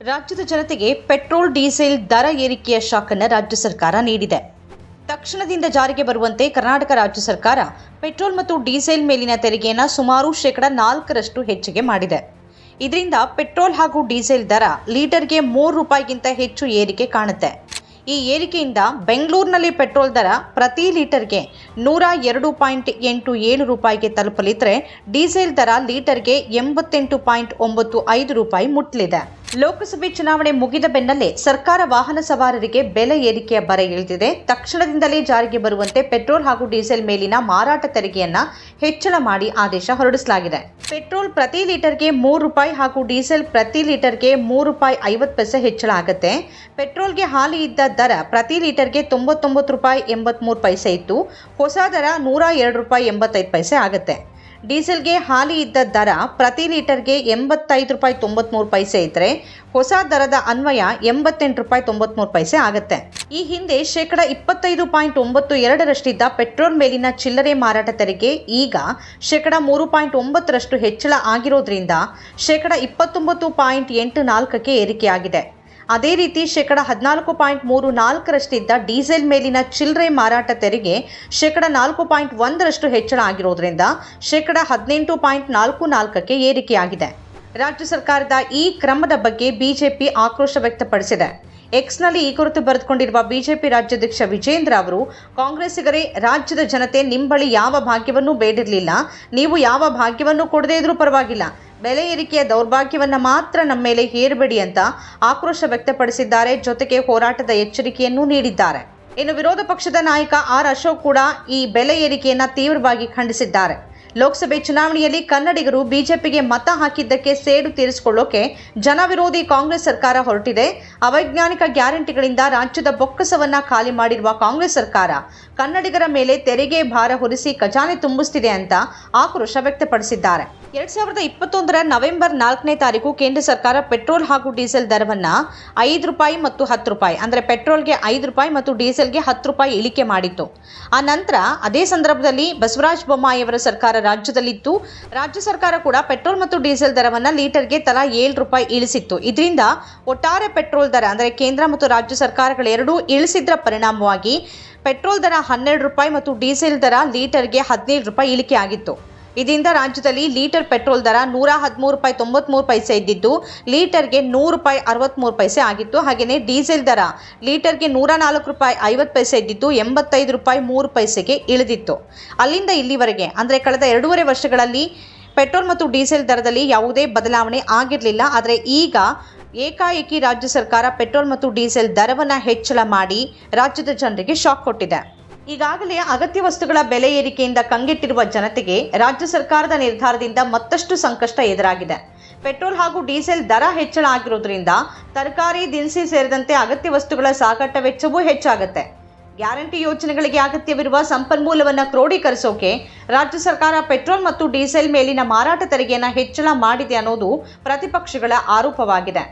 ರಾಜ್ಯದ ಜನತೆಗೆ petrol, diesel ದರ ಏರಿಕೆಯ ಶಾಕನ್ನು ರಾಜ್ಯ ಸರ್ಕಾರ ನೀಡಿದೆ. ತಕ್ಷಣದಿಂದ ಜಾರಿಗೆ ಬರುವಂತೆ ಕರ್ನಾಟಕ ರಾಜ್ಯ ಸರ್ಕಾರ ಪೆಟ್ರೋಲ್ ಮತ್ತು ಡೀಸೆಲ್ ಮೇಲಿನ ತೆರಿಗೆಯನ್ನು ಸುಮಾರು ಶೇಕಡ ನಾಲ್ಕರಷ್ಟು ಹೆಚ್ಚಿಗೆ ಮಾಡಿದೆ. ಇದರಿಂದ ಪೆಟ್ರೋಲ್ ಹಾಗೂ ಡೀಸೆಲ್ ದರ ಲೀಟರ್ಗೆ ಮೂರು ರೂಪಾಯಿಗಿಂತ ಹೆಚ್ಚು ಏರಿಕೆ ಕಾಣುತ್ತೆ. ಈ ಏರಿಕೆಯಿಂದ ಬೆಂಗಳೂರಿನಲ್ಲಿ ಪೆಟ್ರೋಲ್ ದರ ಪ್ರತಿ ಲೀಟರ್ಗೆ ನೂರ ಎರಡು ಪಾಯಿಂಟ್ ಎಂಟು ಏಳು ರೂಪಾಯಿಗೆ ತಲುಪಲಿದ್ರೆ, ಡೀಸೆಲ್ ದರ ಲೀಟರ್ಗೆ ಎಂಬತ್ತೆಂಟು ಪಾಯಿಂಟ್ ಒಂಬತ್ತು ಐದು ರೂಪಾಯಿ ಮುಟ್ಟಲಿದೆ ಲೋಕಸಭೆ ಚುನಾವಣೆ ಮುಗಿದ ಬೆನ್ನಲ್ಲೇ ಸರ್ಕಾರ ವಾಹನ ಸವಾರರಿಗೆ ಬೆಲೆ ಏರಿಕೆಯ ಬರ ಇಳಿದಿದೆ. ತಕ್ಷಣದಿಂದಲೇ ಜಾರಿಗೆ ಬರುವಂತೆ ಪೆಟ್ರೋಲ್ ಹಾಗೂ ಡೀಸೆಲ್ ಮೇಲಿನ ಮಾರಾಟ ತೆರಿಗೆಯನ್ನ ಹೆಚ್ಚಳ ಮಾಡಿ ಆದೇಶ ಹೊರಡಿಸಲಾಗಿದೆ. ಪೆಟ್ರೋಲ್ ಪ್ರತಿ ಲೀಟರ್ಗೆ ಮೂರು ರೂಪಾಯಿ ಹಾಗೂ ಡೀಸೆಲ್ ಪ್ರತಿ ಲೀಟರ್ಗೆ ಮೂರು ರೂಪಾಯಿ ಐವತ್ತು ಪೈಸೆ ಹೆಚ್ಚಳ ಆಗುತ್ತೆ. ಪೆಟ್ರೋಲ್ಗೆ ಹಾಲಿ ಇದ್ದ ದರ ಪ್ರತಿ ಲೀಟರ್ಗೆ ತೊಂಬತ್ತೊಂಬತ್ತು ರೂಪಾಯಿ ಎಂಬತ್ಮೂರು ಪೈಸೆ ಇತ್ತು. ಹೊಸ ದರ ನೂರ ಎರಡು ರೂಪಾಯಿ ಎಂಬತ್ತೈದು ಪೈಸೆ ಆಗುತ್ತೆ. ಡೀಸೆಲ್ಗೆ ಹಾಲಿ ಇದ್ದ ದರ ಪ್ರತಿ ಲೀಟರ್ಗೆ ಎಂಬತ್ತೈದು ರೂಪಾಯಿ ತೊಂಬತ್ಮೂರು ಪೈಸೆ ಇದ್ದರೆ ಹೊಸ ದರದ ಅನ್ವಯ ಎಂಬತ್ತೆಂಟು ರೂಪಾಯಿ ತೊಂಬತ್ಮೂರು ಪೈಸೆ ಆಗುತ್ತೆ. ಈ ಹಿಂದೆ ಶೇಕಡ ಇಪ್ಪತ್ತೈದು ಪಾಯಿಂಟ್ ಒಂಬತ್ತು ಎರಡರಷ್ಟಿದ್ದ ಪೆಟ್ರೋಲ್ ಮೇಲಿನ ಚಿಲ್ಲರೆ ಮಾರಾಟ ತೆರಿಗೆ ಈಗ ಶೇಕಡ ಮೂರು ಪಾಯಿಂಟ್ ಒಂಬತ್ತರಷ್ಟು ಹೆಚ್ಚಳ ಆಗಿರೋದ್ರಿಂದ ಶೇಕಡ ಇಪ್ಪತ್ತೊಂಬತ್ತು ಪಾಯಿಂಟ್ ಎಂಟು ನಾಲ್ಕಕ್ಕೆ ಏರಿಕೆಯಾಗಿದೆ. ಅದೇ ರೀತಿ ಶೇಕಡ ಹದಿನಾಲ್ಕು ಪಾಯಿಂಟ್ ಮೂರು ನಾಲ್ಕರಷ್ಟಿದ್ದ ಡೀಸೆಲ್ ಮೇಲಿನ ಚಿಲ್ಲರೆ ಮಾರಾಟ ತೆರಿಗೆ ಶೇಕಡ ನಾಲ್ಕು ಪಾಯಿಂಟ್ ಒಂದರಷ್ಟು ಹೆಚ್ಚಳ ಆಗಿರೋದ್ರಿಂದ ಶೇಕಡ ಹದಿನೆಂಟು ಪಾಯಿಂಟ್ ನಾಲ್ಕು ನಾಲ್ಕಕ್ಕೆ ಏರಿಕೆಯಾಗಿದೆ. ರಾಜ್ಯ ಸರ್ಕಾರದ ಈ ಕ್ರಮದ ಬಗ್ಗೆ ಬಿಜೆಪಿ ಆಕ್ರೋಶ ವ್ಯಕ್ತಪಡಿಸಿದೆ. ಎಕ್ಸ್ನಲ್ಲಿ ಈ ಕುರಿತು ಬರೆದುಕೊಂಡಿರುವ ಬಿಜೆಪಿ ರಾಜ್ಯಾಧ್ಯಕ್ಷ ವಿಜೇಂದ್ರ ಅವರು, ಕಾಂಗ್ರೆಸ್ಸಿಗರೇ, ರಾಜ್ಯದ ಜನತೆ ನಿಂಬಳಿ ಯಾವ ಭಾಗ್ಯವನ್ನೂ ಬೇಡಿರಲಿಲ್ಲ, ನೀವು ಯಾವ ಭಾಗ್ಯವನ್ನು ಕೊಡದೇ ಇದ್ರೂ ಪರವಾಗಿಲ್ಲ ಬೆಲೆ ಏರಿಕೆಯ ದೌರ್ಭಾಗ್ಯವನ್ನು ಮಾತ್ರ ನಮ್ಮ ಮೇಲೆ ಹೇರಬೇಡಿ ಅಂತ ಆಕ್ರೋಶ ವ್ಯಕ್ತಪಡಿಸಿದ್ದಾರೆ. ಜೊತೆಗೆ ಹೋರಾಟದ ಎಚ್ಚರಿಕೆಯನ್ನೂ ನೀಡಿದ್ದಾರೆ. ಇನ್ನು ವಿರೋಧ ಪಕ್ಷದ ನಾಯಕ ಆರ್ ಅಶೋಕ್ ಕೂಡ ಈ ಬೆಲೆ ಏರಿಕೆಯನ್ನು ತೀವ್ರವಾಗಿ ಖಂಡಿಸಿದ್ದಾರೆ. ಲೋಕಸಭೆ ಚುನಾವಣೆಯಲ್ಲಿ ಕನ್ನಡಿಗರು ಬಿಜೆಪಿಗೆ ಮತ ಹಾಕಿದ್ದಕ್ಕೆ ಸೇಡು ತೀರಿಸಿಕೊಳ್ಳೋಕೆ ಜನವಿರೋಧಿ ಕಾಂಗ್ರೆಸ್ ಸರ್ಕಾರ ಹೊರಟಿದೆ. ಅವೈಜ್ಞಾನಿಕ ಗ್ಯಾರಂಟಿಗಳಿಂದ ರಾಜ್ಯದ ಬೊಕ್ಕಸವನ್ನ ಖಾಲಿ ಮಾಡಿರುವ ಕಾಂಗ್ರೆಸ್ ಸರ್ಕಾರ ಕನ್ನಡಿಗರ ಮೇಲೆ ತೆರಿಗೆ ಭಾರ ಹೊರಿಸಿ ಖಜಾನೆ ತುಂಬಿಸ್ತಿದೆ ಅಂತ ಆಕ್ರೋಶ ವ್ಯಕ್ತಪಡಿಸಿದ್ದಾರೆ. ಎರಡ್ ಸಾವಿರದ ಇಪ್ಪತ್ತೊಂದರ ನವೆಂಬರ್ ನಾಲ್ಕನೇ ತಾರೀಕು ಕೇಂದ್ರ ಸರ್ಕಾರ ಪೆಟ್ರೋಲ್ ಹಾಗೂ ಡೀಸೆಲ್ ದರವನ್ನ ಐದು ರೂಪಾಯಿ ಮತ್ತು ಹತ್ತು ರೂಪಾಯಿ, ಅಂದರೆ ಪೆಟ್ರೋಲ್ಗೆ ಐದು ರೂಪಾಯಿ ಮತ್ತು ಡೀಸೆಲ್ಗೆ ಹತ್ತು ರೂಪಾಯಿ ಇಳಿಕೆ ಮಾಡಿತ್ತು. ಆ ನಂತರ ಅದೇ ಸಂದರ್ಭದಲ್ಲಿ ಬಸವರಾಜ ಬೊಮ್ಮಾಯಿಯವರ ಸರ್ಕಾರ ರಾಜ್ಯದಲ್ಲಿತ್ತು. ರಾಜ್ಯ ಸರ್ಕಾರ ಕೂಡ ಪೆಟ್ರೋಲ್ ಮತ್ತು ಡೀಸೆಲ್ ದರವನ್ನು ಲೀಟರ್ಗೆ ತಲಾ ಏಳು ರೂಪಾಯಿ ಇಳಿಸಿತ್ತು. ಇದರಿಂದ ಒಟ್ಟಾರೆ ಪೆಟ್ರೋಲ್ ದರ, ಅಂದರೆ ಕೇಂದ್ರ ಮತ್ತು ರಾಜ್ಯ ಸರ್ಕಾರಗಳೆರಡೂ ಇಳಿಸಿದ್ರ ಪರಿಣಾಮವಾಗಿ ಪೆಟ್ರೋಲ್ ದರ ಹನ್ನೆರಡು ರೂಪಾಯಿ ಮತ್ತು ಡೀಸೆಲ್ ದರ ಲೀಟರ್ಗೆ ಹದಿನೇಳು ರೂಪಾಯಿ ಇಳಿಕೆ ಆಗಿತ್ತು. ಇದರಿಂದ ರಾಜ್ಯದಲ್ಲಿ ಲೀಟರ್ ಪೆಟ್ರೋಲ್ ದರ ನೂರ ಹದಿಮೂರು ರೂಪಾಯಿ ತೊಂಬತ್ಮೂರು ಪೈಸೆ ಇದ್ದಿದ್ದು, ಲೀಟರ್ಗೆ ನೂರು ರೂಪಾಯಿ ಅರವತ್ತ್ಮೂರು ಪೈಸೆ ಆಗಿತ್ತು. ಹಾಗೆಯೇ ಡೀಸೆಲ್ ದರ ಲೀಟರ್ಗೆ ನೂರ ನಾಲ್ಕು ರೂಪಾಯಿ ಐವತ್ತು ಪೈಸೆ ಇದ್ದಿದ್ದು, ಎಂಬತ್ತೈದು ರೂಪಾಯಿ ಮೂರು ಪೈಸೆಗೆ ಇಳಿದಿತ್ತು. ಅಲ್ಲಿಂದ ಇಲ್ಲಿವರೆಗೆ, ಅಂದರೆ ಕಳೆದ ಎರಡೂವರೆ ವರ್ಷಗಳಲ್ಲಿ ಪೆಟ್ರೋಲ್ ಮತ್ತು ಡೀಸೆಲ್ ದರದಲ್ಲಿ ಯಾವುದೇ ಬದಲಾವಣೆ ಆಗಿರಲಿಲ್ಲ. ಆದರೆ ಈಗ ಏಕಾಏಕಿ ರಾಜ್ಯ ಸರ್ಕಾರ ಪೆಟ್ರೋಲ್ ಮತ್ತು ಡೀಸೆಲ್ ದರವನ್ನು ಹೆಚ್ಚಳ ಮಾಡಿ ರಾಜ್ಯದ ಜನರಿಗೆ ಶಾಕ್ ಕೊಟ್ಟಿದೆ. ಈಗಾಗಲೇ ಅಗತ್ಯ ವಸ್ತುಗಳ ಬೆಲೆ ಏರಿಕೆಯಿಂದ ಕಂಗೆಟ್ಟಿರುವ ಜನತೆಗೆ ರಾಜ್ಯ ಸರ್ಕಾರದ ನಿರ್ಧಾರದಿಂದ ಮತ್ತಷ್ಟು ಸಂಕಷ್ಟ ಎದುರಾಗಿದೆ. ಪೆಟ್ರೋಲ್ ಹಾಗೂ ಡೀಸೆಲ್ ದರ ಹೆಚ್ಚಳ ಆಗಿರೋದ್ರಿಂದ ತರಕಾರಿ, ದಿನಸಿ ಸೇರಿದಂತೆ ಅಗತ್ಯ ವಸ್ತುಗಳ ಸಾಗಾಟ ವೆಚ್ಚವೂ ಹೆಚ್ಚಾಗುತ್ತೆ. ಗ್ಯಾರಂಟಿ ಯೋಜನೆಗಳಿಗೆ ಅಗತ್ಯವಿರುವ ಸಂಪನ್ಮೂಲವನ್ನು ಕ್ರೋಢೀಕರಿಸೋಕೆ ರಾಜ್ಯ ಸರ್ಕಾರ ಪೆಟ್ರೋಲ್ ಮತ್ತು ಡೀಸೆಲ್ ಮೇಲಿನ ಮಾರಾಟ ತೆರಿಗೆಯನ್ನು ಹೆಚ್ಚಳ ಮಾಡಿದೆ ಅನ್ನೋದು ಪ್ರತಿಪಕ್ಷಗಳ ಆರೋಪವಾಗಿದೆ.